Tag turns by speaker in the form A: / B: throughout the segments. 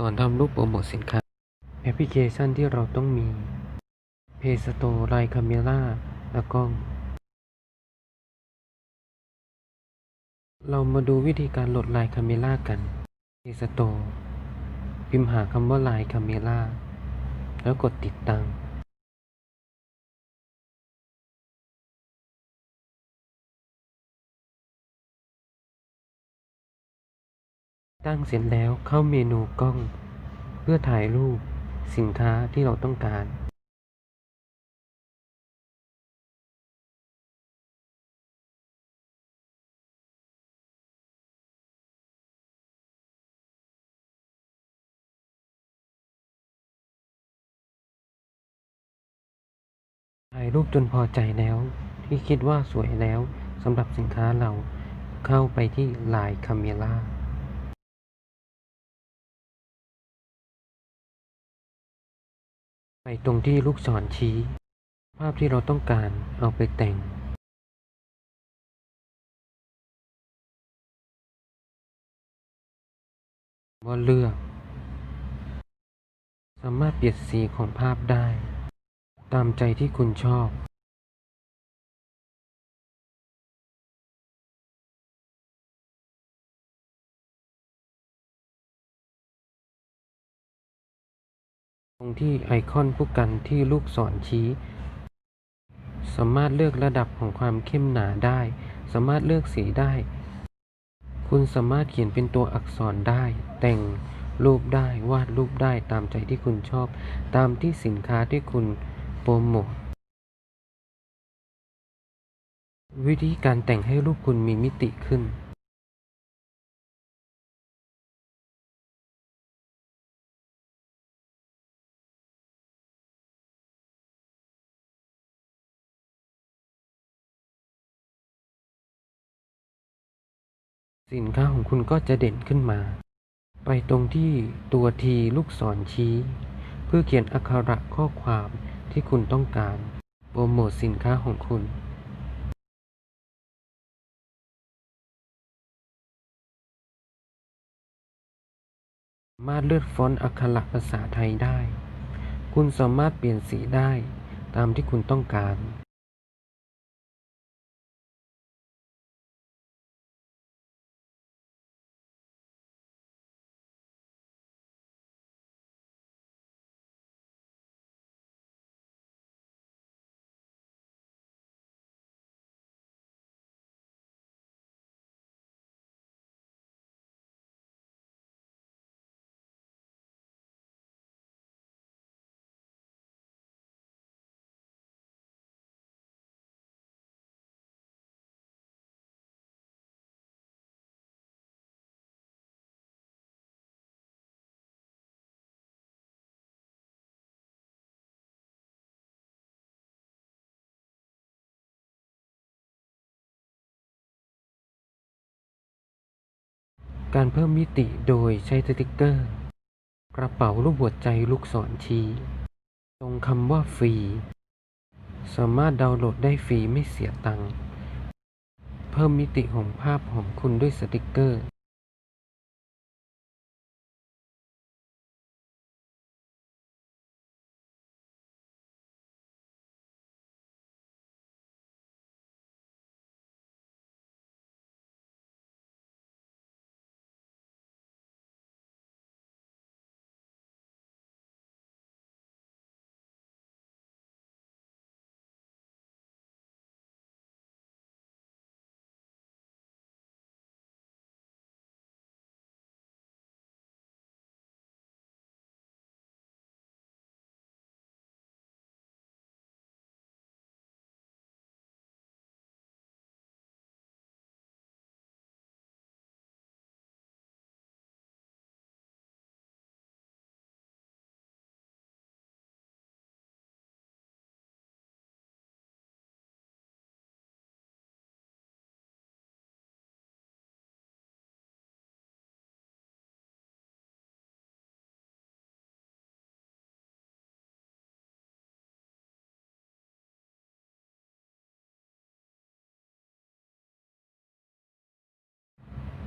A: สอนทำรูปโปรโมทสินค้า แอปพลิเคชันที่เราต้องมี Play Store ไลน์คาเมล่าและกล้อง เรามาดูวิธีการโหลดไลน์คาเมล่ากัน Play Store พิมพ์หาคำว่าไลน์คาเมล่าแล้วกดติดตั้ง ตั้งเสร็จแล้วเข้าเมนูกล้อง เพื่อถ่ายรูปสินค้าที่เราต้องการ ถ่ายรูปจนพอใจแล้ว ที่คิดว่าสวยแล้วสำหรับสินค้าเราเข้าไปที่ไล ไปตรงที่ลูกศรชี้ ภาพที่เราต้องการเอาไปแต่งว่าเลือก สามารถเปลี่ยนสีของภาพได้ ตามใจที่คุณชอบ ตรงที่ไอคอนผู้กันที่ลูกศรชี้ สามารถเลือกระดับของความเข้มหนาได้ สามารถเลือกสีได้ คุณสามารถเขียนเป็นตัวอักษรได้ แต่งรูปได้วาดรูปได้ตามใจที่คุณชอบ ตามที่สินค้าที่คุณโปรโมทวิธีการแต่งให้รูปคุณมีมิติขึ้น สินค้าของคุณก็จะเด่นขึ้นมา ไปตรงที่ตัวทีลูกศรชี้ เพื่อเขียนอักขระข้อความที่คุณต้องการโปรโมทสินค้าของคุณสามารถเลือกฟอนต์อักขระภาษาไทยได้ คุณสามารถเปลี่ยนสีได้ตามที่คุณต้องการ การเพิ่มมิติโดยใช้สติกเกอร์ กระเป๋ารูปหัวใจลูกศรชี้ตรงคำว่าฟรี สามารถดาวน์โหลดได้ฟรีไม่เสียตังค์ เพิ่มมิติของภาพของคุณด้วยสติกเกอร์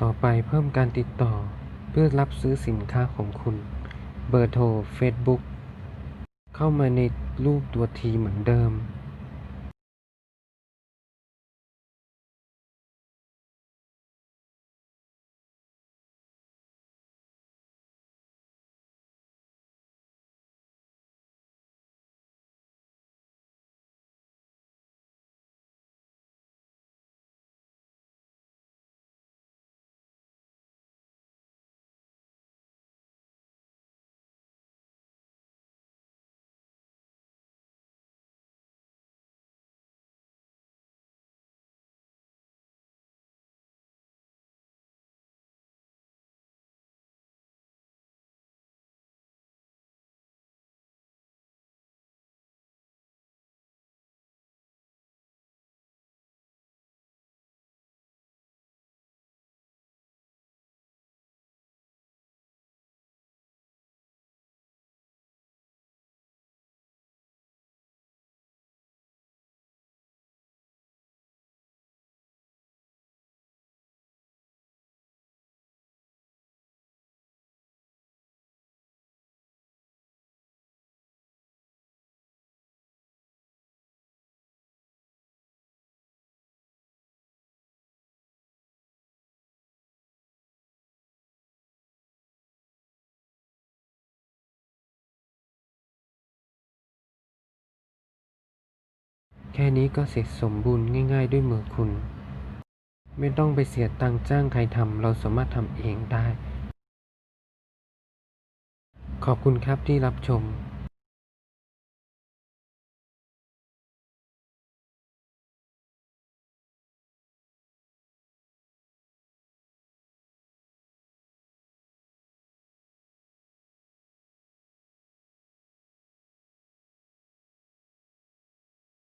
A: ต่อไปเพิ่มการติดต่อเพื่อรับซื้อสินค้าของคุณ เบอร์โทร Facebook เข้ามาในรูปตัวทีเหมือนเดิม ค่นี้ก็เสร็จสมบูรณ์ง่าย ๆ ด้วยมือคุณ ไม่ต้องไปเสียตังค์จ้างใครทำเราสามารถทำเองได้ ขอบคุณครับที่รับชม